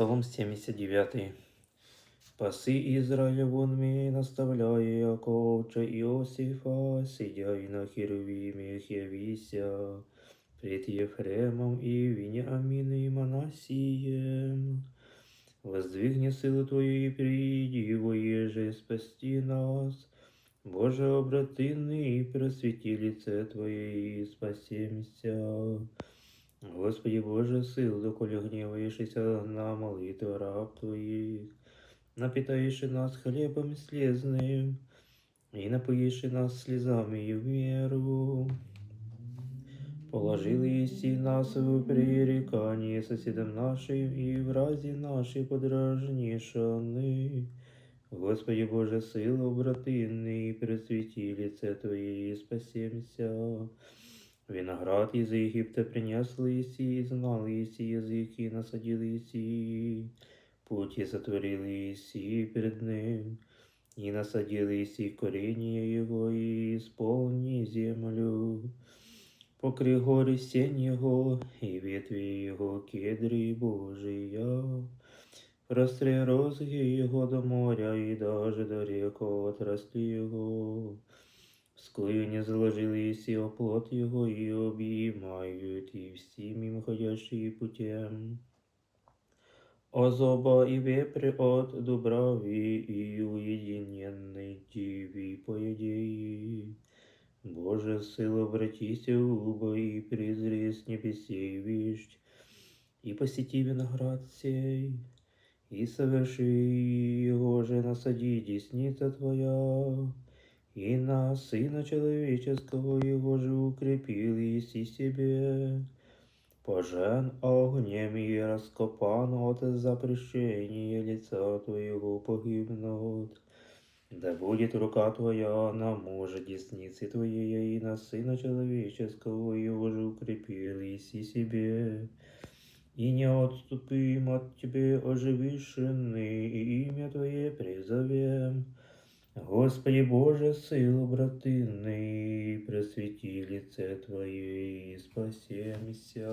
Псалом 79. Паси Израиля вон ми, наставляя Яковча Иосифа, сидя и на херувиме явися, пред Ефремом и Вениамином и Манасием. Воздвигни силу Твою и приди, воеже спасти нас. Боже, обрати и просвети лице Твое и спасемся. Господи Боже, сил, доколе гневаешься на молитву раб Твоих, напитаешь нас хлебом слезным, и напоишь нас слезами и в меру. Положил Иси нас в пререкание соседям нашим, и в разе нашей подражнишаны. Господи Боже, силу обратинный, просвети лице Твое и спасемся. Виноград из Египта принес Иси, и знал Иси языки, насадил Иси. Пути сотворил Иси перед ним, и насадил Иси коренья его, и исполни землю. Покри горы сень его, и ветви его кедры Божия. Простри розги его до моря, и даже до рек отрасли его. Скою не заложил Иси оплот его, и обнимают, и всем им ходящие путем. Озоба и вепрь от дубрави, и уединенный диви поедей. Боже, сила, обратися уба, и презри с небесей вещь, и посети виноград сей, и соверши его же насади десница Твоя, и на Сына Человеческого его же укрепил Иси себе. Пожен огнем и раскопан от запрещения лица Твоего погибнут. Да будет рука Твоя на мужа десницы Твоей, и на Сына Человеческого его же укрепил Иси себе. И не отступим от Тебе, оживишенный, и имя Твое призовем. Господи Боже, силу братины, просвети лице Твое и спасемся.